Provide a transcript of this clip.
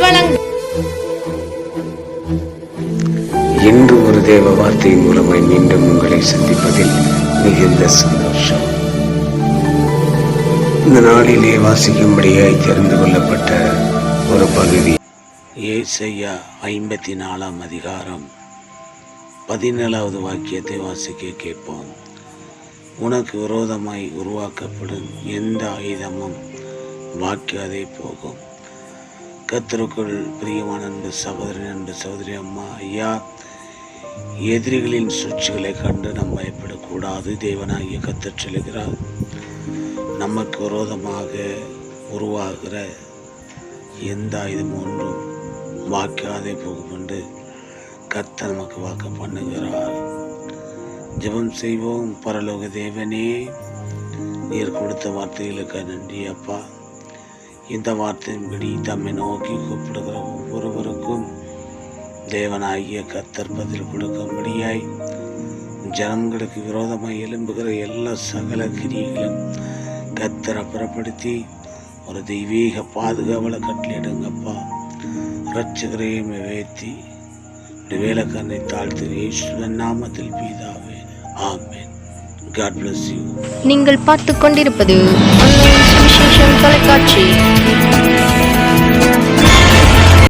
வழங்கும் இன்று ஒரு தேவ வார்த்தை மூலமாய் மீண்டும் உங்களை சந்திப்பதில் மிகுந்த சந்தோஷம். இந்த நாளிலே வாசிக்கும்படியாய் தெரிந்து கொள்ளப்பட்ட ஒரு பகுதி. ஏசையா ஐம்பத்தி நாலாம் அதிகாரம் பதினேழாவது வாக்கியத்தை வாசிக்க கேட்போம். உனக்கு விரோதமாய் உருவாக்கப்படும் எந்த ஆயுதமும் வாக்கியாதே போகும். கத்தருக்குள் பிரியமான அன்பு சகோதரன் அன்பு சகோதரி அம்மா ஐயா. எதிரிகளின் சூழ்ச்சிகளை கண்டு நாம் பயப்படக்கூடாது. தேவனாகிய கத்தர் சொல்லுகிறார் நமக்கு விரோதமாக உருவாகிற எந்த ஆயுதம் ஒன்றும் வாக்காதே போகும் என்று கர்த்தர் நமக்கு வாக்கு பண்ணுகிறார். ஜெபம் செய்வோம். பரலோக தேவனே நீர் கொடுத்த வார்த்தைகளுக்கு நன்றி அப்பா. இந்த வார்த்தையின்படி தம்மை நோக்கி கூப்பிடுகிற ஒவ்வொருவருக்கும் தேவனாகிய கத்தர் பதில் கொடுக்கும்படியாய் ஜனங்களுக்கு விரோதமாக எழும்புகிற எல்லா சகல கிரியைகளும் கத்தரை புறப்படுத்தி ஒரு தெய்வீக பாதுகாவலை கட்டளிடுங்கப்பா ரட்சகரையும் வேத்தி வேலைக்கண்ணை தாழ்த்து இயேசுவின் நாமத்தில் பீதாவே ஆமேன். காட் பிளஸ் யூ நீங்கள் பார்த்து கொண்டிருப்பது தொலைக்காட்சி.